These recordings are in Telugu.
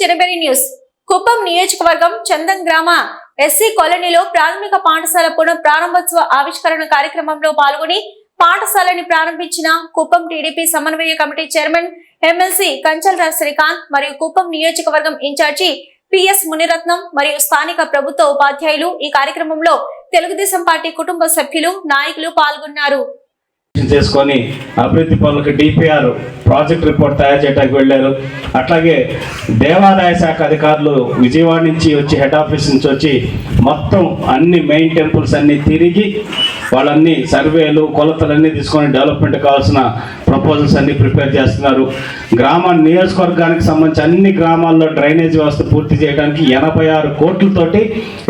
జనబెరి న్యూస్. కుప్పం నియోజకవర్గం చందన్ గ్రామ ఎస్సీ కాలనీలో ప్రాథమిక పాఠశాల పునః ప్రారంభోత్సవ ఆవిష్కరణ కార్యక్రమంలో పాల్గొని పాఠశాలని ప్రారంభించిన కుప్పం టీడీపీ సమన్వయ committee chairman MLC Kancharla Srikanth మరియు కుప్పం నియోజకవర్గం ఇన్ఛార్జి పిఎస్ మునిరత్నం మరియు స్థానిక ప్రభుత్వ ఉపాధ్యాయులు ఈ కార్యక్రమంలో తెలుగుదేశం పార్టీ కుటుంబ సభ్యులు నాయకులు పాల్గొన్నారు. చేసుకొని అభివృద్ధి పనులకు డిపిఆర్ ప్రాజెక్ట్ రిపోర్ట్ తయారు చేయడానికి వెళ్ళారు. అట్లాగే దేవాదాయ శాఖ అధికారులు విజయవాడ నుంచి వచ్చి హెడ్ ఆఫీస్ నుంచి వచ్చి మొత్తం అన్ని మెయిన్ టెంపుల్స్ అన్ని తిరిగి వాళ్ళన్ని సర్వేలు కొలతలన్నీ తీసుకొని డెవలప్మెంట్ కావాల్సిన ప్రపోజల్స్ అన్ని ప్రిపేర్ చేస్తున్నారు. గ్రామ నియోజకవర్గానికి సంబంధించి అన్ని గ్రామాల్లో డ్రైనేజ్ వ్యవస్థ పూర్తి చేయడానికి ఎనభై ఆరు కోట్లతోటి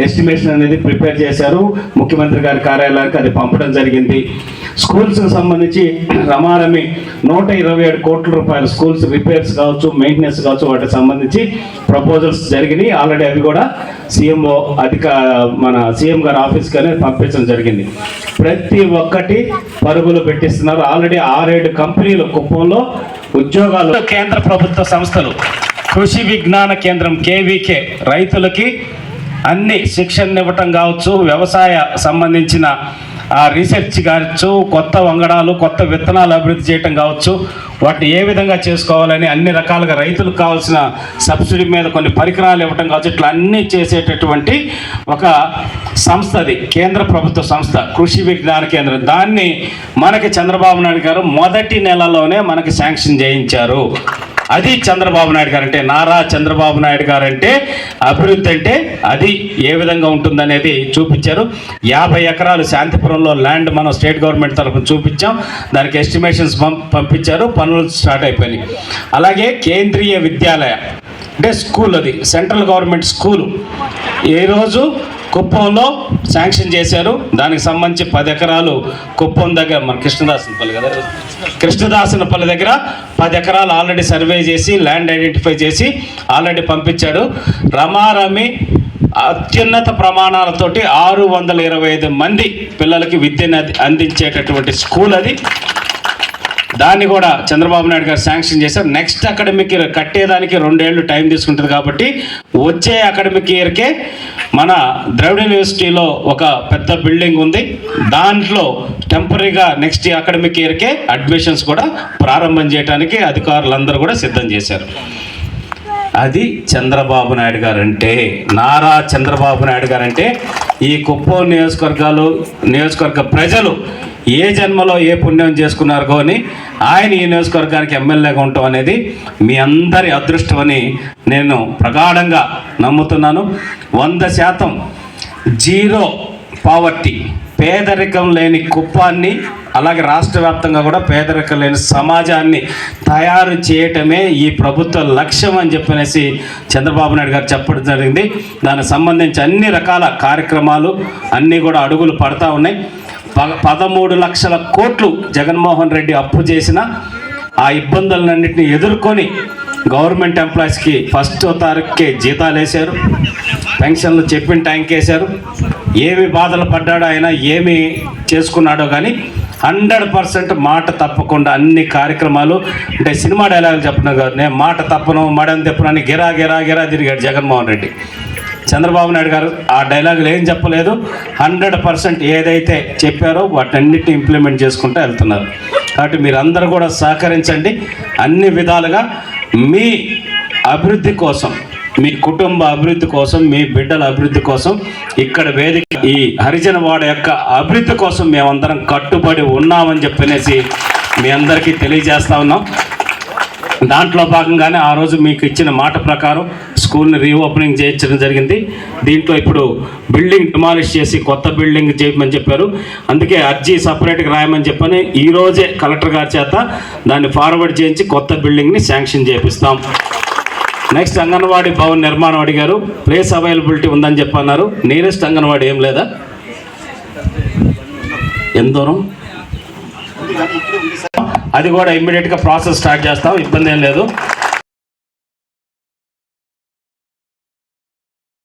ఎస్టిమేషన్ అనేది ప్రిపేర్ చేశారు. ముఖ్యమంత్రి గారి కార్యాలయానికి అది పంపడం జరిగింది. స్కూల్స్కి సంబంధించి రమారమి నూట ఇరవై ఏడు కోట్ల రూపాయల స్కూల్స్ రిపేర్స్ కావచ్చు మెయింటెనెన్స్ కావచ్చు వాటికి సంబంధించి ప్రపోజల్స్ జరిగినాయి. ఆల్రెడీ అవి కూడా సీఎంఓ అధిక మన సీఎం గారి ఆఫీస్కి అనేది పంపించడం జరిగింది. ప్రతి ఒక్కటి పరుగులు పెట్టిస్తున్నారు. ఆల్రెడీ ఆరేడు కంపెనీలు కుప్పంలో ఉద్యోగాలు కేంద్ర ప్రభుత్వ సంస్థలు కృషి విజ్ఞాన కేంద్రం కేవీకే రైతులకి అన్ని శిక్షణ ఇవ్వటం కావచ్చు వ్యవసాయ సంబంధించిన రీసెర్చ్ కావచ్చు కొత్త వంగడాలు కొత్త విత్తనాలు అభివృద్ధి చేయటం కావచ్చు వాటిని ఏ విధంగా చేసుకోవాలని అన్ని రకాలుగా రైతులకు కావాల్సిన సబ్సిడీ మీద కొన్ని పరికరాలు ఇవ్వటం కావచ్చు ఇట్లా అన్నీ చేసేటటువంటి ఒక సంస్థ అది కేంద్ర ప్రభుత్వ సంస్థ కృషి విజ్ఞాన కేంద్రం. దాన్ని మనకి చంద్రబాబు నాయుడు గారు మొదటి నెలలోనే మనకి శాంక్షన్ చేయించారు. అది చంద్రబాబు నాయుడు గారు అంటే నారా చంద్రబాబు నాయుడు గారు అంటే అభివృద్ధి అంటే అది ఏ విధంగా ఉంటుందనేది చూపించారు. యాభై ఎకరాలు శాంతిపురంలో ల్యాండ్ మనం స్టేట్ గవర్నమెంట్ తరఫున చూపించాం. దానికి ఎస్టిమేషన్స్ పంపించారు. పనులు స్టార్ట్ అయిపోయినాయి. అలాగే కేంద్రీయ విద్యాలయ అంటే స్కూల్ అది సెంట్రల్ గవర్నమెంట్ స్కూలు. ఈరోజు కుప్పంలో శాంక్షన్ చేశారు. దానికి సంబంధించి పది ఎకరాలు కుప్పం దగ్గర మన కృష్ణదాసనపల్లి కదా? కృష్ణదాసనపల్లి దగ్గర పది ఎకరాలు ఆల్రెడీ సర్వే చేసి ల్యాండ్ ఐడెంటిఫై చేసి ఆల్రెడీ పంపించాడు. రమారమి అత్యున్నత ప్రమాణాలతోటి ఆరు వందల ఇరవై ఐదు మంది పిల్లలకి విద్యను అందించేటటువంటి స్కూల్ అది. దాన్ని కూడా చంద్రబాబు నాయుడు గారు శాంక్షన్ చేశారు. నెక్స్ట్ అకాడమిక్ ఇయర్ కట్టేదానికి రెండేళ్ళు టైం తీసుకుంటుంది కాబట్టి వచ్చే అకాడమిక్ ఇయర్కే మన ద్రవిడ యూనివర్సిటీలో ఒక పెద్ద బిల్డింగ్ ఉంది. దాంట్లో టెంపరీగా నెక్స్ట్ అకాడమిక్ ఇయర్కే అడ్మిషన్స్ కూడా ప్రారంభం చేయడానికి అధికారులందరూ కూడా సిద్ధం చేశారు. అది చంద్రబాబు నాయుడు గారు అంటే నారా చంద్రబాబు నాయుడు గారు అంటే ఈ కుప్పం నియోజకవర్గాలు నియోజకవర్గ ప్రజలు ఏ జన్మలో ఏ పుణ్యం చేసుకున్నారు కానీ ఆయన ఈ నియోజకవర్గానికి ఎమ్మెల్యేగా ఉండటం అనేది మీ అందరి అదృష్టం అని నేను ప్రగాఢంగా నమ్ముతున్నాను. వంద శాతం జీరో పావర్టీ పేదరికం లేని కుప్పాన్ని అలాగే రాష్ట్ర వ్యాప్తంగా కూడా పేదరికం లేని సమాజాన్ని తయారు చేయటమే ఈ ప్రభుత్వ లక్ష్యం అని చెప్పనేసి చంద్రబాబు నాయుడు గారు చెప్పడం జరిగింది. దానికి సంబంధించి అన్ని రకాల కార్యక్రమాలు అన్నీ కూడా అడుగులు పడతా ఉన్నాయి. పదమూడు లక్షల కోట్లు జగన్మోహన్ రెడ్డి అప్పు చేసిన ఆ ఇబ్బందులన్నింటినీ ఎదుర్కొని గవర్నమెంట్ ఎంప్లాయీస్కి ఫస్ట్ తారీఖుకే జీతాలు వేశారు పెన్షన్లు చెప్పిన ట్యాంక్ వేశారు. ఏమి బాధలు పడ్డాడో ఆయన ఏమి చేసుకున్నాడో కానీ హండ్రెడ్ పర్సెంట్ మాట తప్పకుండా అన్ని కార్యక్రమాలు అంటే సినిమా డైలాగులు చెప్పిన నేను మాట తప్పను మడని తెప్పను అని గిరా గిరా గిరా తిరిగాడు జగన్మోహన్ రెడ్డి. చంద్రబాబు నాయుడు గారు ఆ డైలాగులు ఏం చెప్పలేదు. హండ్రెడ్ పర్సెంట్ ఏదైతే చెప్పారో వాటన్నిటిని ఇంప్లిమెంట్ చేసుకుంటూ వెళ్తున్నారు. కాబట్టి మీరందరూ కూడా సహకరించండి. అన్ని విధాలుగా మీ అభివృద్ధి కోసం మీ కుటుంబ అభివృద్ధి కోసం మీ బిడ్డల అభివృద్ధి కోసం ఇక్కడ వేదిక ఈ హరిజన వాడ యొక్క అభివృద్ధి కోసం మేమందరం కట్టుబడి ఉన్నామని చెప్పనేసి మీ అందరికీ తెలియజేస్తా ఉన్నాం. దాంట్లో భాగంగానే ఆ రోజు మీకు ఇచ్చిన మాట ప్రకారం స్కూల్ని రీఓపెనింగ్ చేయించడం జరిగింది. దీంట్లో ఇప్పుడు బిల్డింగ్ డిమాలిష్ చేసి కొత్త బిల్డింగ్ చేయమని చెప్పారు. అందుకే అర్జీ సపరేట్గా రాయమని చెప్పని ఈరోజే కలెక్టర్ గారి చేత దాన్ని ఫార్వర్డ్ చేయించి కొత్త బిల్డింగ్ని శాంక్షన్ చేపిస్తాం. నెక్స్ట్ అంగన్వాడీ భవన్ నిర్మాణం అడిగారు. ప్లేస్ అవైలబిలిటీ ఉందని చెప్పన్నారు. నియరెస్ట్ అంగన్వాడీ ఏం లేదా? ఎంత దూరం? అది కూడా ఇమ్మీడియట్గా ప్రాసెస్ స్టార్ట్ చేస్తాం. ఇబ్బంది ఏం లేదు.